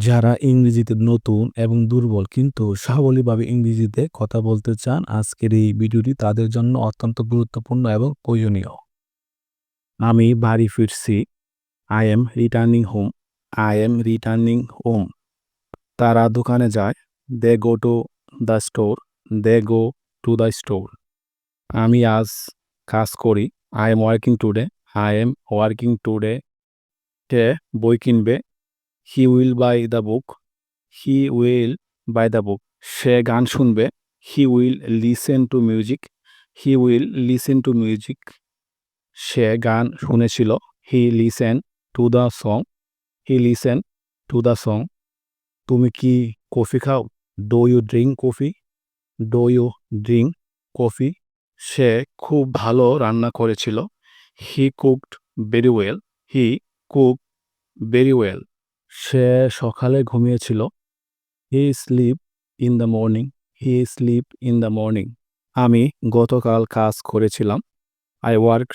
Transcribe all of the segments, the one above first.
যারা ইংরেজিতে নতুন এবং দুর্বল কিন্তু সাবলীভাবে ইংরেজিতে কথা বলতে চান, আজকের এই ভিডিওটি তাদের জন্য অত্যন্ত গুরুত্বপূর্ণ এবং প্রয়োজনীয়। আমি বাড়ি ফিরছি। I am returning home I am returning home তারা দোকানে যায়। They go to the store they go to the store আমি আজ কাজ করি। I am working today I am working today কে বই কিনবে? He will buy the book he will buy the book সে গান শুনবে। He will listen to music he will listen to music সে গান শুনেছিল। He listen to the song he listen to the song তুমি কি coffee খাও? Do you drink coffee do you drink coffee সে খুব ভালো রান্না করেছিল। He cooked very well he cook very well সে সকালে ঘুমিয়েছিল। He sleep in the morning he sleep in the morning আমি গতকাল কাজ করেছিলাম। I work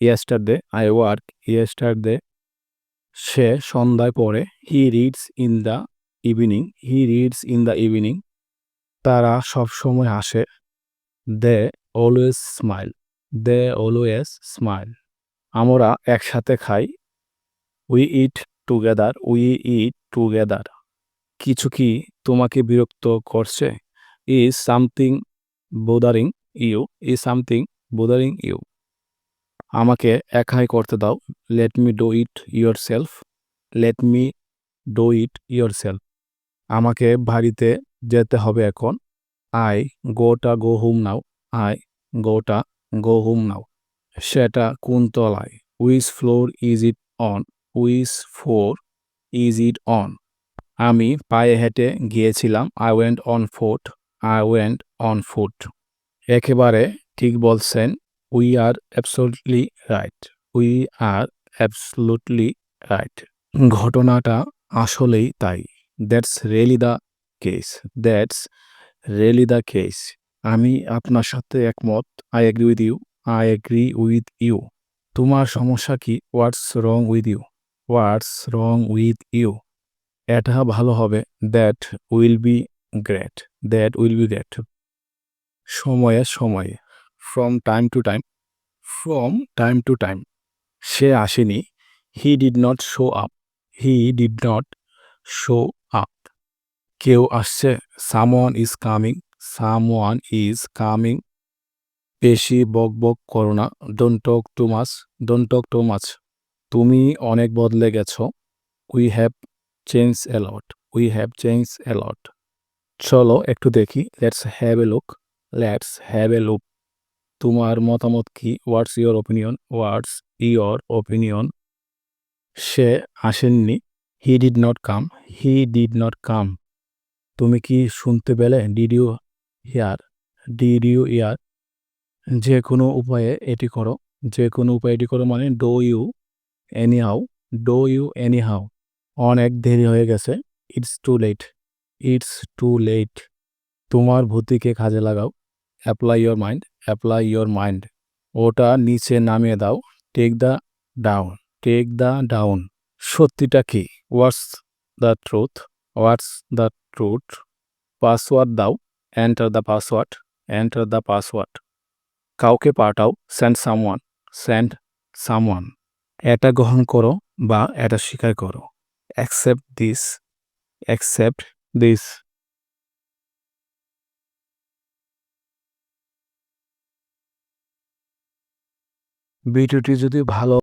yesterday I work yesterday সে সন্ধ্যায় পড়ে he reads in the evening he reads in the evening তারা সবসময় হাসে they always smile they always smile আমরা একসাথে খাই। We eat together we eat together কিছু কি তোমাকে বিরক্ত করছে? Is something bothering you is something bothering you আমাকে একাই করতে দাও। Let me do it yourself let me do it yourself আমাকে বাড়িতে যেতে হবে এখন। আই গোটা গো হুম নাও আই গোটা গো হুম নাও সেটা কোন তলায়? Which floor is it on which floor is it on আমি পায়ে হেঁটে গিয়েছিলাম I went on foot I went on foot একেবারে ঠিক বলছেন we are absolutely right we are absolutely right ঘটনাটা আসলেই তাই। That's really the case that's really the case আমি আপনার সাথে একমত I agree with you I agree with you তোমার সমস্যা কি? What's wrong with you what's wrong with you এটা ভালো হবে। That will be great that will be great সময়ে সময়ে। From time to time from time to time সে আসেনি। He did not show up he did not show up কেউ আসছে। Someone is coming someone is coming বেশি বক বক করো না। Don't talk too much don't talk too much তুমি অনেক বদলে গেছো। We have change a lot we have change a lot চলো, একটু দেখি। Let's have a look let's have a look তোমার মতামত কি? What's your opinion what's your opinion সে আসেননি। He did not come he did not come তুমি কি শুনতে পেলে? Did you hear did you hear যে কোনো উপায়ে এটি করো। যে কোনো উপায়ে এটি করো মানে do you anyhow do you anyhow অনেক দেরি হয়ে গেছে। It's too late it's too late তোমার বুদ্ধিকে কাজে লাগাও। Apply your mind apply your mind ওটা নিচে নামিয়ে দাও। Take the down take the down সত্যিটা কি? What's the truth what's the truth password দাও। Enter the password enter the password কাউকে পাঠাও। সেন্ড সামওয়ান সেন্ড সামওয়ান এটা গ্রহণ করো বা এটা স্বীকার করো। অ্যাকসেপ্ট দিস অ্যাকসেপ্ট দিস ভিডিওটি যদি ভালো